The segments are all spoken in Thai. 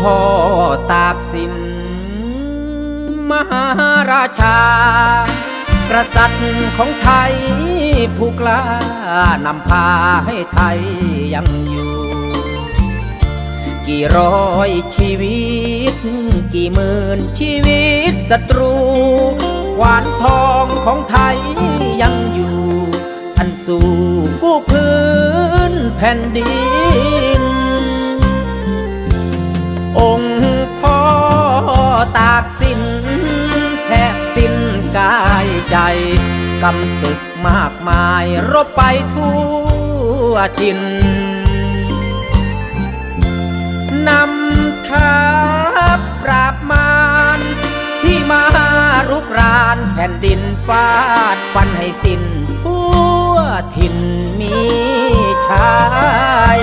พ่อตากสิน มหาราชากษัตริย์ของไทย ผู้กล้านำพาให้ไทยยังอยู่ กี่ร้อยชีวิต กี่หมื่นชีวิตศัตรูขวานทองของไทยยังอยู่ ท่านสู่กู้พื้นแผ่นดิน องค์พ่อตากสินแทบสิ้นกายใจกำศึกมากมายรบไปทั่วทินนำทัพปราบมารที่มารุกรานแผ่นดินฟาดฟันให้สิ้นทั่วถิ่นมีชัย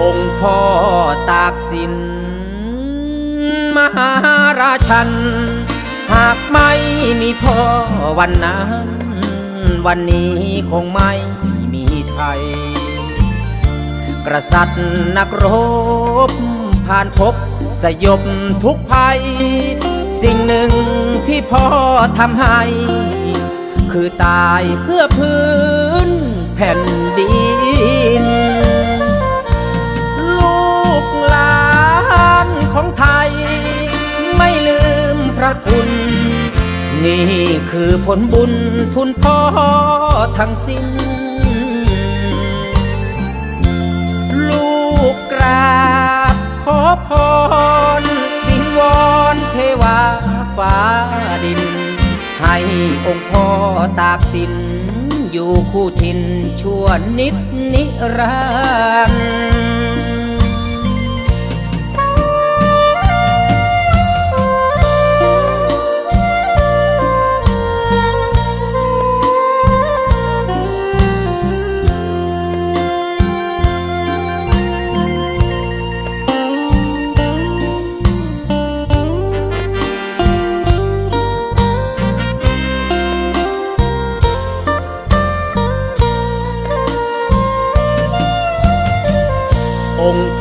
องค์พ่อากสินมหาราชัน หากไม่มีพ่อวันนั้น วันนี้คงไม่มีไทย กษัตริย์นักรบ ผ่านพบสยบทุกภัย สิ่งหนึ่งที่พ่อทำให้ คือตายเพื่อพื้นแผ่นดิน คุณ นี่คือผลบุญทุนพ่อทั้งสิ้น ลูกกราบขอพรวิงวอนเทวาฟ้าดิน ให้องค์พ่อตากสิน อยู่คู่ทินชั่วนิดนิรันดร์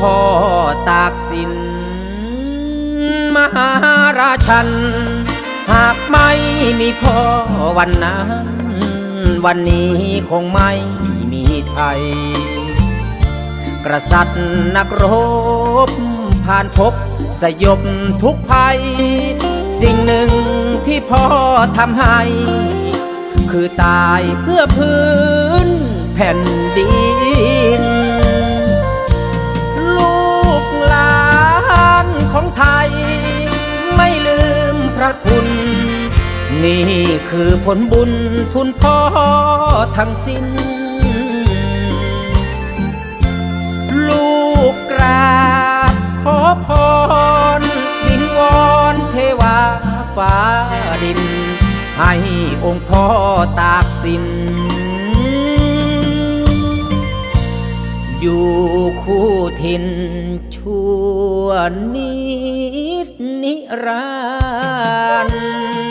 พ่อตากสิน มหาราชัน หากไม่มีพ่อวันนั้น วันนี้คงไม่มีไทย กษัตริย์นักรบ ผ่านพบสยบทุกภัย สิ่งหนึ่งที่พ่อทำให้ คือตายเพื่อพื้นแผ่นดิน ระคุณ นี่คือผลบุญทุนพ่อทั้งสิ้น ลูกกราบขอพรวิงวอนเทวาฟ้าดิน ให้องค์พ่อตากสิน คู่ทินชั่วนิดนิรันดร์